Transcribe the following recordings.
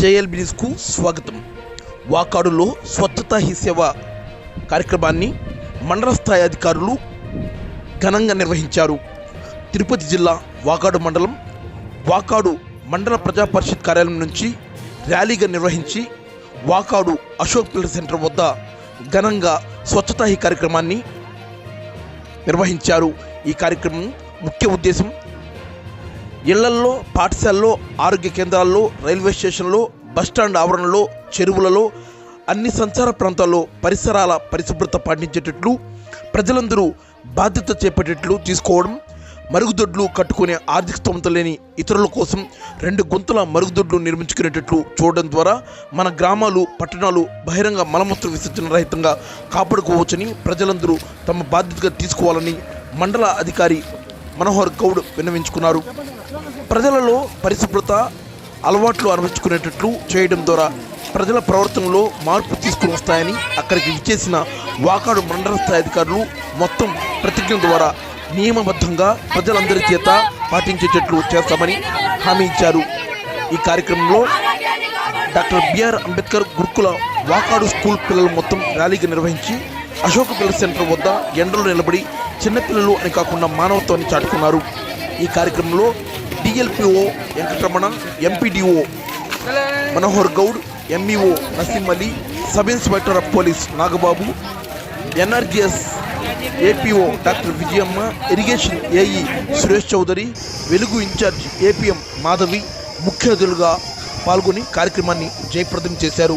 JLB న్యూస్కు స్వాగతం. వాకాడులో స్వచ్ఛతా he సేవ కార్యక్రమాన్ని మండల స్థాయి అధికారులు ఘనంగా నిర్వహించారు. తిరుపతి జిల్లా వాకాడు మండలం వాకాడు మండల ప్రజా పరిషత్ కార్యాలయం నుంచి ర్యాలీగా నిర్వహించి వాకాడు అశోక్ పిల్లర్ సెంటర్ వద్ద ఘనంగా స్వచ్ఛతా హీ కార్యక్రమాన్ని నిర్వహించారు. ఈ కార్యక్రమం ముఖ్య ఉద్దేశం ఇళ్ళల్లో పాఠశాలలో ఆరోగ్య కేంద్రాల్లో రైల్వే స్టేషన్లో బస్టాండ్ ఆవరణలో చెరువులలో అన్ని సంచార ప్రాంతాల్లో పరిసరాల పరిశుభ్రత పాటించేటట్లు ప్రజలందరూ బాధ్యత చేపట్టేట్లు తీసుకోవడం మరుగుదొడ్లు కట్టుకునే ఆర్థిక స్థోమత లేని ఇతరుల కోసం రెండు గుంతల మరుగుదొడ్లు నిర్మించుకునేటట్లు చూడడం ద్వారా మన గ్రామాలు పట్టణాలు బహిరంగ మలమూత్ర విసర్జన రహితంగా కాపాడుకోవచ్చని ప్రజలందరూ తమ బాధ్యతగా తీసుకోవాలని మండల అధికారి మనోహర్ గౌడ్ విన్నవించుకున్నారు. ప్రజలలో పరిశుభ్రత అలవాట్లు అలవర్చుకునేటట్లు చేయడం ద్వారా ప్రజల ప్రవర్తనలో మార్పు తీసుకుని వస్తాయని అక్కడికి విచ్చేసిన వాకాడు మండల స్థాయి అధికారులు మొత్తం ప్రతిజ్ఞ ద్వారా నియమబద్ధంగా ప్రజలందరి చేత పాటించేటట్లు చేస్తామని హామీ ఇచ్చారు. ఈ కార్యక్రమంలో డాక్టర్ బిఆర్ అంబేద్కర్ గురుకుల వాకాడు స్కూల్ పిల్లలు మొత్తం ర్యాలీగా నిర్వహించి అశోక పిల్లల సెంటర్ వద్ద ఎండలు నిలబడి చిన్నపిల్లలు అని కాకుండా మానవత్వాన్ని చాటుకున్నారు. ఈ కార్యక్రమంలో DLPO Venkataramana MPDO Manohar Goud MEO Naseem Ali sub inspector of police Nagababu NRGS APO doctor Vijayamma irrigation AE Suresh Chowdary Velugu incharge APM Madhavi ముఖ్య అతిథులుగా పాల్గొని కార్యక్రమాన్ని జయప్రదం చేశారు.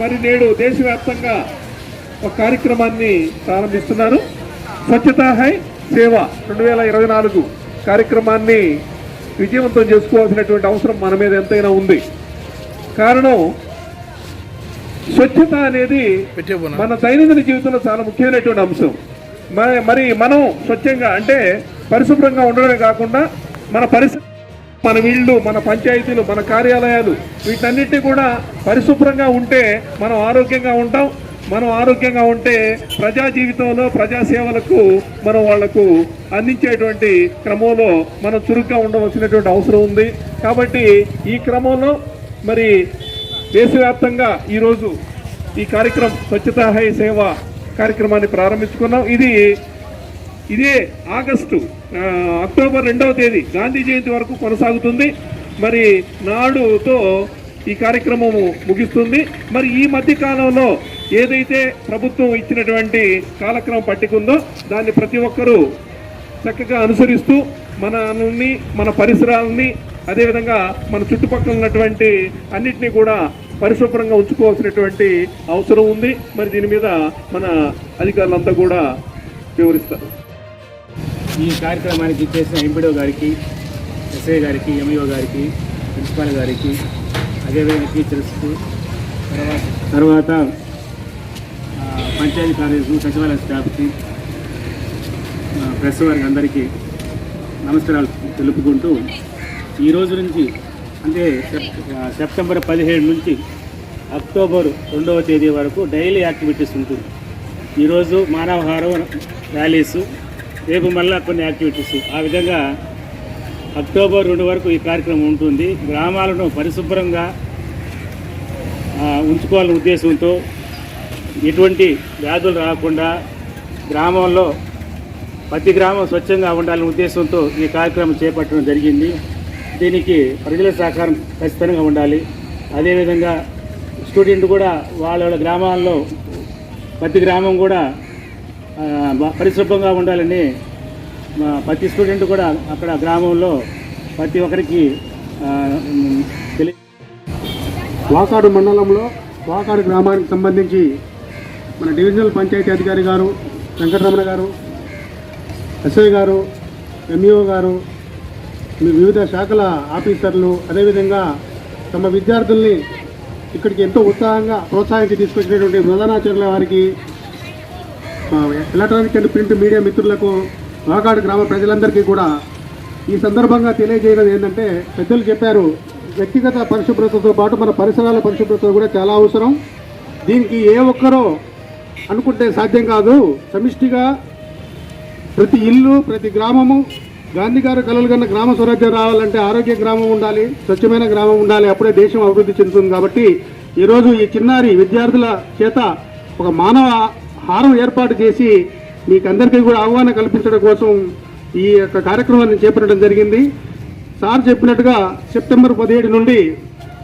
మరి నేడు దేశవ్యాప్తంగా ఒక కార్యక్రమాన్ని ప్రారంభిస్తున్నారు. స్వచ్ఛతా హై సేవ రెండు వేల ఇరవై నాలుగు కార్యక్రమాన్ని విజయవంతం చేసుకోవాల్సినటువంటి అవసరం మన మీద ఎంతైనా ఉంది. కారణం స్వచ్ఛత అనేది మన దైనందిన జీవితంలో చాలా ముఖ్యమైనటువంటి అంశం. మరి మరి మనం స్వచ్ఛంగా అంటే పరిశుభ్రంగా ఉండడమే కాకుండా మన పరిసర మన ఇళ్ళు మన పంచాయతీలు మన కార్యాలయాలు వీటన్నిటి కూడా పరిశుభ్రంగా ఉంటే మనం ఆరోగ్యంగా ఉంటాం. మనం ఆరోగ్యంగా ఉంటే ప్రజా జీవితంలో ప్రజా సేవలకు మనం వాళ్ళకు అందించేటువంటి క్రమంలో మనం చురుగ్గా ఉండవలసినటువంటి అవసరం ఉంది. కాబట్టి ఈ క్రమంలో మరి దేశవ్యాప్తంగా ఈరోజు ఈ కార్యక్రమం స్వచ్ఛతా హై సేవ కార్యక్రమాన్ని ప్రారంభించుకున్నాం. ఇది ఇదే ఆగస్టు అక్టోబర్ రెండవ తేదీ గాంధీ జయంతి వరకు కొనసాగుతుంది. మరి నాడుతో ఈ కార్యక్రమము ముగిస్తుంది. మరి ఈ మధ్య కాలంలో ఏదైతే ప్రభుత్వం ఇచ్చినటువంటి కాలక్రమం పట్టికుందో దాన్ని ప్రతి ఒక్కరూ చక్కగా అనుసరిస్తూ మనల్ని మన పరిసరాలని అదేవిధంగా మన చుట్టుపక్కల ఉన్నటువంటి అన్నిటినీ కూడా పరిశుభ్రంగా ఉంచుకోవాల్సినటువంటి అవసరం ఉంది. మరి దీని మీద మన అధికారులంతా కూడా వివరిస్తారు. ఈ కార్యక్రమానికి ఇచ్చేసిన ఎంపీడో గారికి ఎస్ఐ గారికి ఎంఈఓ గారికి ప్రిన్సిపాల్ గారికి అదేవిధంగా టీచర్స్కు తర్వాత పంచాయతీ కార్యదర్శి సచివాలయ స్టాఫ్కి ప్రెస్ వారికి అందరికీ నమస్కారాలు తెలుపుకుంటూ ఈ రోజు నుంచి అంటే సెప్ సెప్టెంబర్ పదిహేడు నుంచి అక్టోబర్ రెండవ తేదీ వరకు డైలీ యాక్టివిటీస్ ఉంటుంది. ఈరోజు మానవహారం ర్యాలీసు రేపు మళ్ళా కొన్ని యాక్టివిటీస్. ఆ విధంగా అక్టోబర్ రెండు వరకు ఈ కార్యక్రమం ఉంటుంది. గ్రామాలను పరిశుభ్రంగా ఉంచుకోవాలని ఉంచుకోవాలనే ఉద్దేశంతో ఎటువంటి వ్యాధులు రాకుండా గ్రామంలో ప్రతి గ్రామం స్వచ్ఛంగా ఉండాలనే ఉద్దేశంతో ఈ కార్యక్రమం చేపట్టడం జరిగింది. దీనికి ప్రజల సహకారం ఖచ్చితంగా ఉండాలి. అదేవిధంగా స్టూడెంట్ కూడా వాళ్ళ గ్రామాల్లో ప్రతి గ్రామం కూడా పరిశుభ్రంగా ఉండాలని ప్రతి స్టూడెంట్ కూడా అక్కడ గ్రామంలో ప్రతి ఒక్కరికి తెలియ వాకాడు మండలంలో వాకాడు గ్రామానికి సంబంధించి మన డివిజనల్ పంచాయతీ అధికారి గారు వెంకటరమణ గారు ఎస్ఐ గారు ఎంఈఓ గారు వివిధ శాఖల ఆఫీసర్లు అదేవిధంగా తమ విద్యార్థుల్ని ఇక్కడికి ఎంతో ఉత్సాహంగా ప్రోత్సాహించి తీసుకొచ్చినటువంటి ప్రధానాచార్యుల వారికి ఎలక్ట్రానిక్ అండ్ ప్రింట్ మీడియా మిత్రులకు వాకాడు గ్రామ ప్రజలందరికీ కూడా ఈ సందర్భంగా తెలియజేయడం ఏంటంటే పెద్దలు చెప్పారు వ్యక్తిగత పరిశుభ్రతతో పాటు మన పరిసరాల పరిశుభ్రత కూడా చాలా అవసరం. దీనికి ఏ ఒక్కరో అనుకుంటే సాధ్యం కాదు. సమిష్టిగా ప్రతి ఇల్లు ప్రతి గ్రామము గాంధీ గారు కలలు కన్న గ్రామ స్వరాజ్యం రావాలంటే ఆరోగ్య గ్రామం ఉండాలి స్వచ్ఛమైన గ్రామం ఉండాలి అప్పుడే దేశం అభివృద్ధి చెందుతుంది. కాబట్టి ఈరోజు ఈ చిన్నారి విద్యార్థుల చేత ఒక మానవ హారం ఏర్పాటు చేసి మీకందరికీ కూడా ఆహ్వానం కల్పించడం కోసం ఈ యొక్క కార్యక్రమాన్ని చేపట్టడం జరిగింది. సార్ చెప్పినట్టుగా సెప్టెంబర్ పదిహేడు నుండి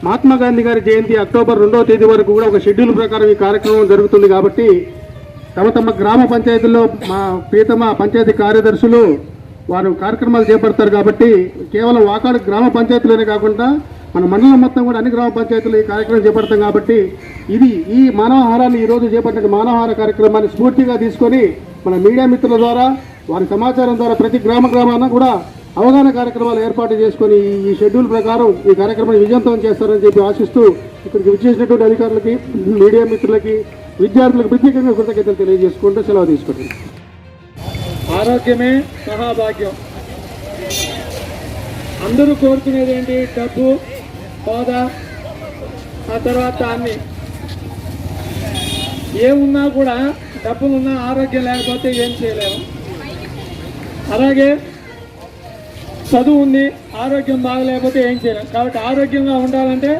మహాత్మా గాంధీ గారి జయంతి అక్టోబర్ రెండవ తేదీ వరకు కూడా ఒక షెడ్యూల్ ప్రకారం ఈ కార్యక్రమం జరుగుతుంది కాబట్టి తమ తమ గ్రామ పంచాయతీల్లో మా ప్రీతమ పంచాయతీ కార్యదర్శులు వారు కార్యక్రమాలు చేపడతారు కాబట్టి కేవలం వాకాడు గ్రామ పంచాయతీలోనే కాకుండా మన మండలం మొత్తం కూడా అన్ని గ్రామ పంచాయతీలు ఈ కార్యక్రమం చేపడతాం కాబట్టి ఇది ఈ మానవహారాన్ని ఈరోజు చేపట్టిన మానవహార కార్యక్రమాన్ని స్ఫూర్తిగా తీసుకొని మన మీడియా మిత్రుల ద్వారా వారి సమాచారం ద్వారా ప్రతి గ్రామ గ్రామాన కూడా అవగాహన కార్యక్రమాలు ఏర్పాటు చేసుకొని ఈ- షెడ్యూల్ ప్రకారం ఈ కార్యక్రమాన్ని విజయవంతం చేస్తారని చెప్పి ఆశిస్తూ ఇక్కడికి విచ్చేసినటువంటి అధికారులకి మీడియా మిత్రులకి విద్యార్థులకు ప్రత్యేకంగా కృతజ్ఞతలు తెలియజేసుకుంటూ సెలవు తీసుకుంటుంది ఆరోగ్యమే మహాభాగ్యం. అందరూ కోరుకునేది ఏంటి? డబ్బు హోదా ఆ తర్వాత అన్ని ఏమున్నా కూడా డబ్బులున్నా ఆరోగ్యం లేకపోతే ఏం చేయలేము. అలాగే చదువు ఉంది ఆరోగ్యం బాగలేకపోతే ఏం చేయలేం. కాబట్టి ఆరోగ్యంగా ఉండాలంటే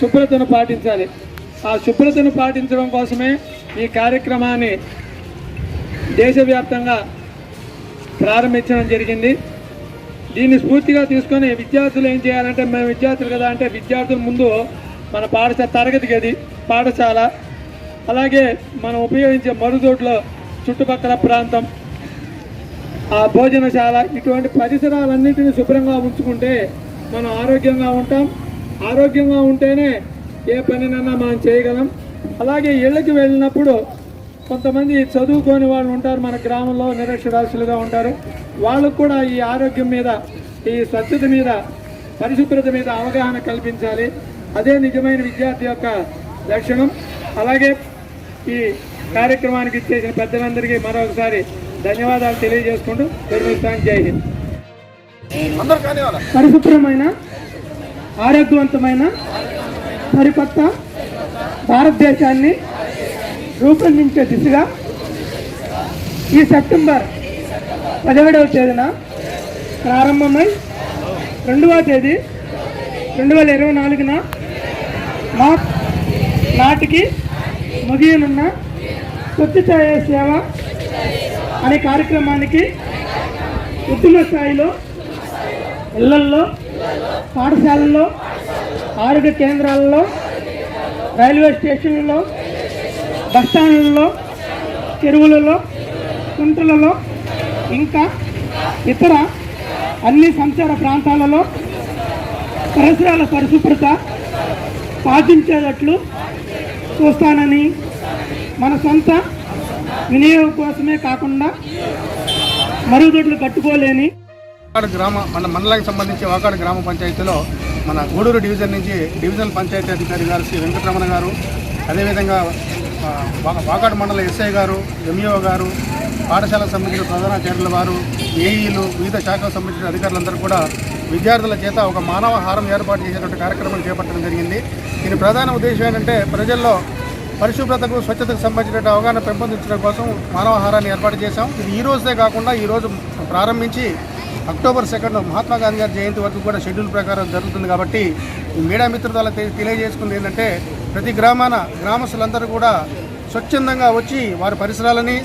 శుభ్రతను పాటించాలి. ఆ శుభ్రతను పాటించడం కోసమే ఈ కార్యక్రమాన్ని దేశవ్యాప్తంగా ప్రారంభించడం జరిగింది. దీన్ని స్ఫూర్తిగా తీసుకొని విద్యార్థులు ఏం చేయాలంటే మేము విద్యార్థులు కదా అంటే విద్యార్థుల ముందు మన పాఠశాల తరగతి గది పాఠశాల అలాగే మనం ఉపయోగించే మరుగుదొడ్లో చుట్టుపక్కల ప్రాంతం ఆ భోజనశాల ఇటువంటి పరిసరాలన్నింటినీ శుభ్రంగా ఉంచుకుంటే మనం ఆరోగ్యంగా ఉంటాం. ఆరోగ్యంగా ఉంటేనే ఏ పనినైనా మనం చేయగలం. అలాగే ఇళ్ళకి వెళ్ళినప్పుడు కొంతమంది చదువుకోని వాళ్ళు ఉంటారు మన గ్రామంలో నిరక్షరాస్యులుగా ఉంటారు. వాళ్ళకు కూడా ఈ ఆరోగ్యం మీద ఈ స్వచ్ఛత మీద పరిశుభ్రత మీద అవగాహన కల్పించాలి. అదే నిజమైన విద్యార్థి యొక్క లక్షణం. అలాగే ఈ కార్యక్రమానికి ఇచ్చేసిన పెద్దలందరికీ మరొకసారి ధన్యవాదాలు తెలియజేసుకుంటూ నిర్మిస్తాను జై హింద్. పరిశుభ్రమైన ఆరోగ్యవంతమైన పరిపక్వ భారతదేశాన్ని రూపొందించే దిశగా ఈ సెప్టెంబర్ పదిహేడవ తేదీన ప్రారంభమై రెండవ తేదీ రెండు వేల ఇరవై నాలుగున మా నాటికి ముగియనున్న స్వచ్ఛతాయ సేవ అనే కార్యక్రమానికి ఉద్యమ స్థాయిలో ఇళ్ళల్లో పాఠశాలల్లో ఆరోగ్య కేంద్రాలలో రైల్వే స్టేషన్లలో బస్టాండ్లలో చెరువులలో కుంటలలో ఇంకా ఇతర అన్ని సంచార ప్రాంతాలలో పరిసరాల పరిశుభ్రత పాటించేటట్లు చూస్తానని మన సొంత వినియోగం కోసమే కాకుండా మరుగుదొడ్లు కట్టుకోలేని వాకాడు గ్రామ మన మండలానికి సంబంధించి వాకాడు గ్రామ పంచాయతీలో మన గూడూరు డివిజన్ నుంచి డివిజనల్ పంచాయతీ అధికారి గారు శ్రీ వెంకటరమణ గారు అదేవిధంగా వాకాడు మండల ఎస్ఐ గారు ఎంఈఓ గారు పాఠశాల సంబంధించిన ప్రధానాచార్యుల వారు ఏఈలు వివిధ శాఖలకు సంబంధించిన అధికారులందరూ కూడా విద్యార్థుల చేత ఒక మానవ హారం ఏర్పాటు చేసేటువంటి కార్యక్రమం చేపట్టడం జరిగింది. దీని ప్రధాన ఉద్దేశం ఏంటంటే ప్రజల్లో పరిశుభ్రతకు స్వచ్ఛతకు సంబంధించిన అవగాహన పెంపొందించడం కోసం మానవహారాన్ని ఏర్పాటు చేశాం. ఇది ఈ రోజే కాకుండా ఈ రోజు ప్రారంభించి అక్టోబర్ సెకండ్ మహాత్మా గాంధీ గారి జయంతి వరకు కూడా షెడ్యూల్ ప్రకారం జరుగుతుంది కాబట్టి మీడియా మిత్రుల తెలియజేసుకుంది ఏంటంటే ప్రతి గ్రామాన గ్రామస్తులందరూ కూడా స్వచ్ఛందంగా వచ్చి వారి పరిసరాలని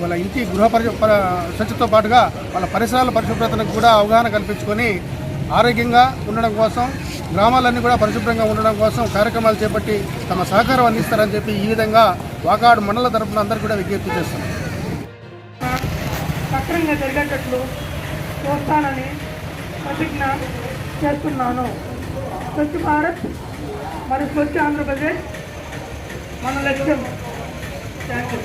వాళ్ళ ఇంటి గృహ పరి స్వచ్ఛతో పాటుగా వాళ్ళ పరిసరాల పరిశుభ్రతను కూడా అవగాహన కల్పించుకొని ఆరోగ్యంగా ఉండడం కోసం గ్రామాలన్నీ కూడా పరిశుభ్రంగా ఉండడం కోసం కార్యక్రమాలు చేపట్టి తమ సహకారం అందిస్తారని చెప్పి ఈ విధంగా వాకాడు మండల తరపున అందరూ కూడా విజ్ఞప్తి చేస్తున్నారు. సక్రంగా జరిగేటట్లు చూస్తానని ప్రతిజ్ఞ చేస్తున్నాను. స్వచ్ఛ భారత్ మరి స్వచ్ఛ ఆంధ్రప్రదేశ్ మన లక్ష్యం. Thank you